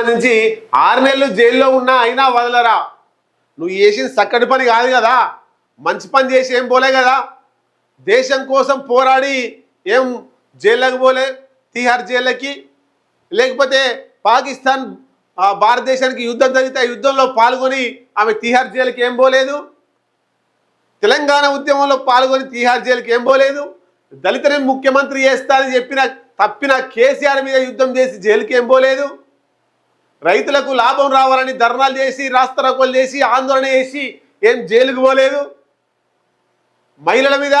సంబంధించి ఆరు నెలలు జైల్లో ఉన్నా అయినా వదలరా. నువ్వు చేసిన చక్కటి పని కాదు కదా. మంచి పని చేసి ఏం పోలే కదా. దేశం కోసం పోరాడి ఏం జైల్లోకి పోలే తీహార్ జైళ్ళకి? లేకపోతే పాకిస్తాన్ భారతదేశానికి యుద్ధం జరిగితే ఆ యుద్ధంలో పాల్గొని ఆమె తీహార్ జైలుకి ఏం పోలేదు? తెలంగాణ ఉద్యమంలో పాల్గొని తీహార్ జైలుకి ఏం పోలేదు? దళితుని ముఖ్యమంత్రి చేస్తానని చెప్పిన తప్పిన కేసీఆర్ మీద యుద్ధం చేసి జైలుకి ఏం పోలేదు? రైతులకు లాభం రావాలని ధర్నాలు చేసి రాస్తరకోలు చేసి ఆందోళన చేసి ఏం జైలుకు పోలేదు? మహిళల మీద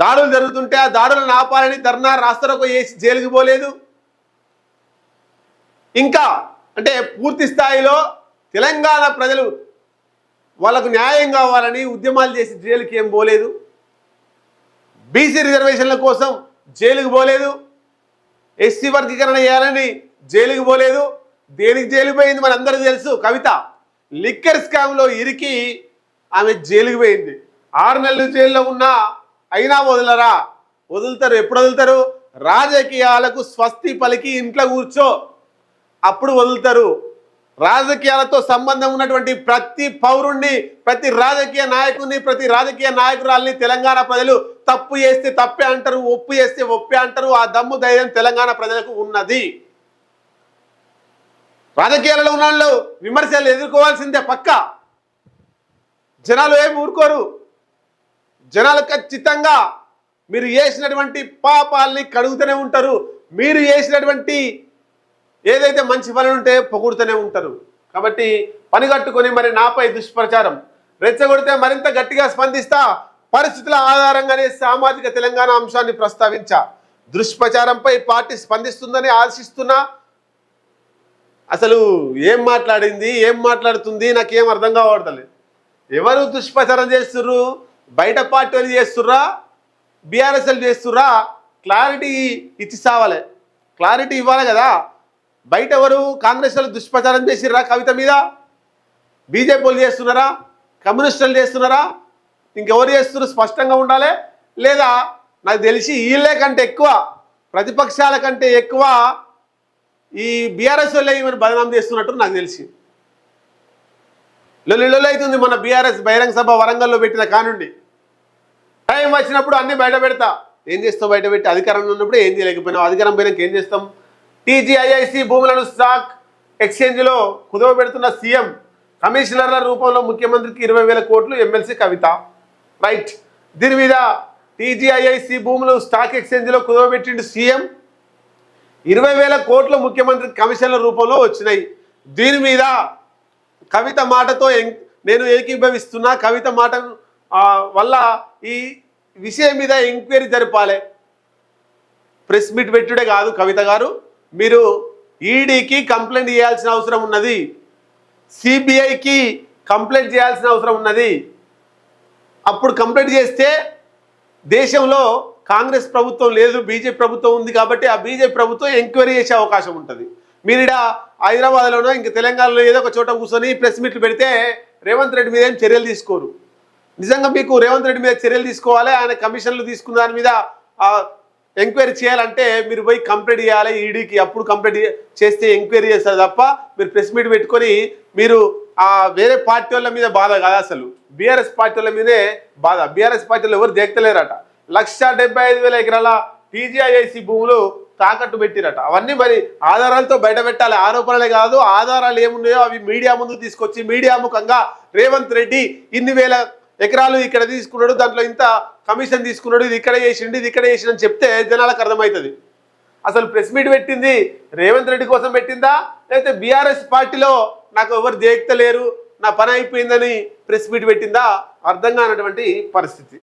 దాడులు జరుగుతుంటే ఆ దాడులను ఆపాలని ధర్నా రాస్తరకు చేసి జైలుకి పోలేదు? ఇంకా అంటే పూర్తి స్థాయిలో తెలంగాణ ప్రజలు వాళ్ళకు న్యాయం కావాలని ఉద్యమాలు చేసి జైలుకి ఏం పోలేదు? బీసీ రిజర్వేషన్ల కోసం జైలుకు పోలేదు? ఎస్సీ వర్గీకరణ చేయాలని జైలుకి పోలేదు. దేనికి జైలుకి పోయింది మన తెలుసు. కవిత లిక్కర్ స్కామ్లో ఇరికి ఆమె జైలుకి పోయింది. ఆరు నెలలు జైల్లో ఉన్నా అయినా వదలరా? వదులుతారు ఎప్పుడు వదులుతారు? రాజకీయాలకు స్వస్తి పలికి ఇంట్లో కూర్చో. అప్పుడు వదులుతారు. రాజకీయాలతో సంబంధం ఉన్నటువంటి ప్రతి పౌరుణ్ణి ప్రతి రాజకీయ నాయకుడిని ప్రతి రాజకీయ నాయకురాల్ని తెలంగాణ ప్రజలు తప్పు చేస్తే తప్పే అంటారు ఒప్పు చేస్తే ఒప్పే అంటారు. ఆ దమ్ము ధైర్యం తెలంగాణ ప్రజలకు ఉన్నది. రాజకీయాలలో ఉన్న వాళ్ళు విమర్శలు ఎదుర్కోవాల్సిందే పక్క. జనాలు ఏమి ఊరుకోరు. జనాలు ఖచ్చితంగా మీరు చేసినటువంటి పాపాలని కడుగుతూనే ఉంటారు. మీరు చేసినటువంటి ఏదైతే మంచి పనులు ఉంటే పొగుడుతూనే ఉంటారు. కాబట్టి పని కట్టుకొని మరి నాపై దుష్ప్రచారం రెచ్చగొడితే మరింత గట్టిగా స్పందిస్తా పరిస్థితుల ఆధారంగానే సామాజిక తెలంగాణ అంశాన్ని ప్రస్తావించా. దుష్ప్రచారంపై పార్టీ స్పందిస్తుందని ఆశిస్తున్నా అసలు ఏం మాట్లాడింది ఏం మాట్లాడుతుంది నాకేం అర్థం కావడలేదు ఎవరు దుష్ప్రచారం చేస్తుర్రు? బయట పార్టీలు చేస్తుర్రా? బీఆర్ఎస్ఎల్ చేస్తుర్రా? క్లారిటీ ఇచ్చి సావాలి క్లారిటీ ఇవ్వాలి కదా. బయట ఎవరు కాంగ్రెస్ వాళ్ళు దుష్ప్రచారం చేసిర్రా కవిత మీద? బీజేపీ వాళ్ళు చేస్తున్నారా? కమ్యూనిస్టులు చేస్తున్నారా? ఇంకెవరు చేస్తున్నారు స్పష్టంగా ఉండాలి? లేదా నాకు తెలిసి వీళ్ళే కంటే ఎక్కువ ప్రతిపక్షాల కంటే ఎక్కువ ఈ బీఆర్ఎస్ వాళ్ళే ఈమెను బదనాం చేస్తున్నట్టు నాకు తెలిసి. లొల్లి అవుతుంది మన బీఆర్ఎస్ బహిరంగ సభ వరంగల్లో పెట్టిన కానుండి. టైం వచ్చినప్పుడు అన్ని బయట పెడతా. ఏం చేస్తావు బయట పెట్టి? అధికారంలో ఉన్నప్పుడు ఏం చేయలేకపోయినావు? అధికారం పోయినాక ఏం చేస్తాం? టీజీఐఐసి భూములను స్టాక్ ఎక్స్చేంజ్లో కుదవ పెడుతున్న సీఎం కమిషనర్ల రూపంలో ముఖ్యమంత్రికి ఇరవై వేల కోట్లు ఎమ్మెల్సీ కవిత. రైట్. దీని మీద టీజీఐఐసి భూములు స్టాక్ ఎక్స్చేంజ్లో కుదవబెట్టిండు సీఎం ఇరవై వేల కోట్ల ముఖ్యమంత్రి కమిషన్ల రూపంలో వచ్చినాయి. దీని మీద కవిత మాటతో నేను ఏకీభవిస్తున్నా. కవిత మాట వల్ల ఈ విషయం మీద ఎంక్వైరీ జరపాలి. ప్రెస్ మీట్ పెట్టుడే కాదు కవిత గారు. మీరు ఈడీకి కంప్లైంట్ చేయాల్సిన అవసరం ఉన్నది. సిబిఐకి కంప్లైంట్ చేయాల్సిన అవసరం ఉన్నది. అప్పుడు కంప్లైంట్ చేస్తే దేశంలో కాంగ్రెస్ ప్రభుత్వం లేదు బీజేపీ ప్రభుత్వం ఉంది కాబట్టి ఆ బీజేపీ ప్రభుత్వం ఎంక్వైరీ చేసే అవకాశం ఉంటుంది. మీరు ఇక్కడ హైదరాబాద్లోనో ఇంక తెలంగాణలో ఏదో ఒక చోట కూర్చొని ప్రెస్ మీట్లు పెడితే రేవంత్ రెడ్డి మీద ఏం చర్యలు తీసుకోరు. నిజంగా మీకు రేవంత్ రెడ్డి మీద చర్యలు తీసుకోవాలి ఆయన కమిషన్లు తీసుకున్న దాని మీద ఎంక్వైరీ చేయాలంటే మీరు పోయి కంప్లైంట్ చేయాలి ఈడీకి అప్పుడు కంప్లైంట్ చేస్తే ఎంక్వైరీ చేస్తారు తప్ప మీరు ప్రెస్ మీట్ పెట్టుకొని మీరు ఆ వేరే పార్టీ వాళ్ళ మీద బాధ కాదు అసలు. బీఆర్ఎస్ పార్టీ వాళ్ళ మీదే బాధ. బీఆర్ఎస్ పార్టీలో ఎవరు దేక్తలేరట. లక్ష డెబ్బై ఐదు వేల ఎకరాల టీజీఐఐసి భూములు తాకట్టు పెట్టిరట. అవన్నీ మరి ఆధారాలతో బయట పెట్టాలి. ఆరోపణలే కాదు ఆధారాలు ఏమున్నాయో అవి మీడియా ముందుకు తీసుకొచ్చి మీడియా ముఖంగా రేవంత్ రెడ్డి ఇన్ని వేల ఎకరాలు ఇక్కడ తీసుకున్నాడు దాంట్లో ఇంత కమిషన్ తీసుకున్నాడు ఇది ఇక్కడ చేసిండు ఇది ఇక్కడ చేసిండు అని చెప్తే జనాలకు అర్థమవుతుంది. అసలు ప్రెస్ మీట్ పెట్టింది రేవంత్ రెడ్డి కోసం పెట్టిందా? లేకపోతే బీఆర్ఎస్ పార్టీలో నాకు ఎవరు దేక్తలేరు నా పని అయిపోయిందని ప్రెస్ మీట్ పెట్టిందా? అర్థం కానటువంటి పరిస్థితి.